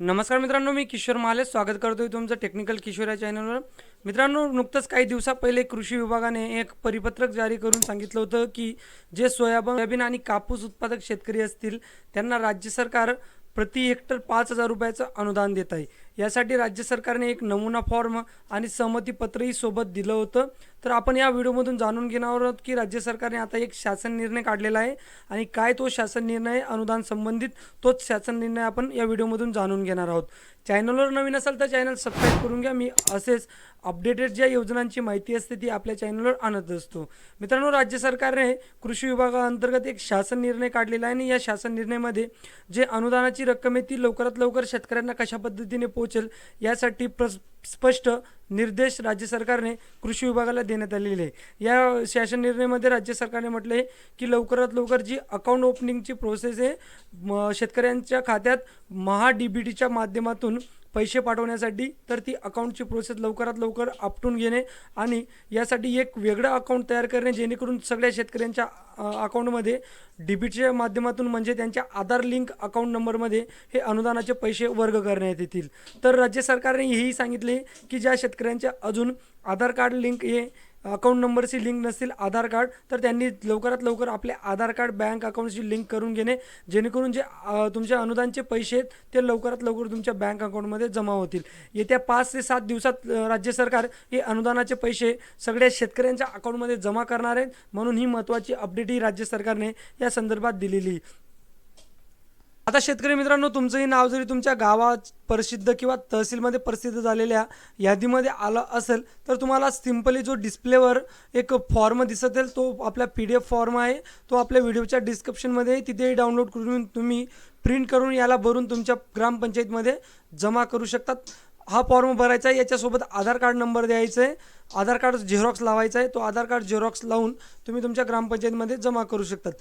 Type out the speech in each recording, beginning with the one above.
नमस्कार मित्रांनो मी किशोर महाले स्वागत करतोय तुमचं टेक्निकल किशोर या चॅनलवर मित्रांनो नुकतंच काही दिवसा पहिले कृषी विभागाने एक परिपत्रक जारी करून सांगितलं होतं की जे सोयाबीन सोयाबीन आणि कापूस उत्पादक शेतकरी असतील त्यांना राज्य सरकार प्रति हेक्टर पाच हजार रुपयाचं अनुदान देत आहे. यासाठी राज्य सरकारने एक नमुना फॉर्म आणि सहमतीपत्रही सोबत दिलं होतं. तर आपण या व्हिडिओमधून जाणून घेणार आहोत की राज्य सरकारने आता एक शासन निर्णय काढलेला आहे आणि काय तो शासन निर्णय आहे, अनुदान संबंधित तोच शासन निर्णय आपण या व्हिडिओमधून जाणून घेणार आहोत. चॅनलवर नवीन असाल तर चॅनल सबस्क्राईब करून घ्या. मी असेच अपडेटेड ज्या योजनांची माहिती असते ती आपल्या चॅनलवर आणत असतो. मित्रांनो राज्य सरकारने कृषी विभागाअंतर्गत एक शासन निर्णय काढलेला आहे आणि या शासन निर्णयमध्ये जे अनुदानाची रक्कम आहे ती लवकरात लवकर शेतकऱ्यांना कशा पद्धतीने पोच पोहोचेल यासाठी प्र स्पष्ट निर्देश राज्य सरकारने कृषी विभागाला देण्यात आलेले आहे. या शासन निर्णयामध्ये राज्य सरकारने म्हटलं आहे की लवकरात लवकर जी अकाउंट ओपनिंगची प्रोसेस आहे शेतकऱ्यांच्या खात्यात महा डी बी टीच्या माध्यमातून पैसे पाठवण्यासाठी तर ती अकाउंटची प्रोसेस लवकरात लवकर आपटून घेणे आणि यासाठी एक वेगळं अकाउंट तयार करणे जेणेकरून सगळ्या शेतकऱ्यांच्या अकाउंटमध्ये डीबीटीच्या माध्यमातून म्हणजे त्यांच्या आधार लिंक अकाउंट नंबरमध्ये हे अनुदानाचे पैसे वर्ग करण्यात येतील. तर राज्य सरकारने हेही सांगितले की ज्या शेतकऱ्यांच्या अजून आधार कार्ड लिंक हे अकाउंट नंबरशी लिंक नसतील आधार कार्ड तर त्यांनी लवकरात लवकर आपले आधार कार्ड बँक अकाउंटशी लिंक करून घेणे. जेणेकरून जे तुमच्या अनुदानचे पैसे आहेत ते लवकरात लवकर तुमच्या बँक अकाउंटमध्ये जमा होतील. येत्या पाच ते सात दिवसात राज्य सरकार हे अनुदानाचे पैसे सगळ्या शेतकऱ्यांच्या अकाउंटमध्ये जमा करणार आहेत म्हणून ही महत्त्वाची अपडेट ही राज्य सरकारने या संदर्भात दिलेली. आता शेतकरी मित्रांनो तुमचंही नाव जरी तुमच्या गावात प्रसिद्ध किंवा तहसीलमध्ये प्रसिद्ध झालेल्या यादीमध्ये आलं असेल तर तुम्हाला सिम्पली जो डिस्प्लेवर एक फॉर्म दिसत येईल तो आपला पी डी एफ फॉर्म आहे. तो आपल्या व्हिडिओच्या डिस्क्रिप्शनमध्ये तिथेही डाउनलोड करून तुम्ही प्रिंट करून याला भरून तुमच्या ग्रामपंचायतमध्ये जमा करू शकतात. हा फॉर्म भरायचा आहे. याच्यासोबत आधार कार्ड नंबर द्यायचा आहे. आधार कार्ड झेरॉक्स लावायचा आहे. तो आधार कार्ड झेरॉक्स लावून तुम्ही तुमच्या ग्रामपंचायतीमध्ये जमा करू शकतात.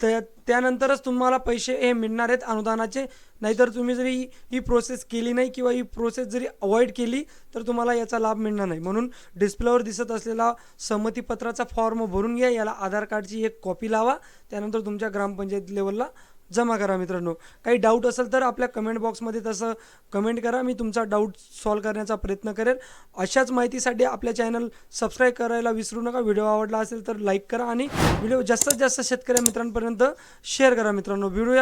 त्या त्यानंतरच तुम्हाला पैसे हे मिळणार आहेत अनुदानाचे. नाहीतर तुम्ही जरी ही- ही प्रोसेस केली नाही किंवा ही प्रोसेस जरी अवॉइड केली तर तुम्हाला याचा लाभ मिळणार नाही. म्हणून डिस्प्लेवर दिसत असलेला संमतीपत्राचा फॉर्म भरून घ्या. याला आधार कार्डची एक कॉपी लावा. त्यानंतर तुमच्या ग्रामपंचायत लेवलला जमा करा मित्रांनो. काही डाऊट असेल तर आपल्या कमेंट बॉक्समध्ये तसं कमेंट करा. मी तुमचा डाऊट सॉल्व करण्याचा प्रयत्न करेल. अशाच माहितीसाठी आपल्या चॅनल सबस्क्राईब करायला विसरू नका. व्हिडिओ आवडला असेल तर लाईक करा आणि व्हिडिओ जास्तीत जास्त शेतकऱ्या मित्रांपर्यंत शेअर करा मित्रांनो. व्हिडिओ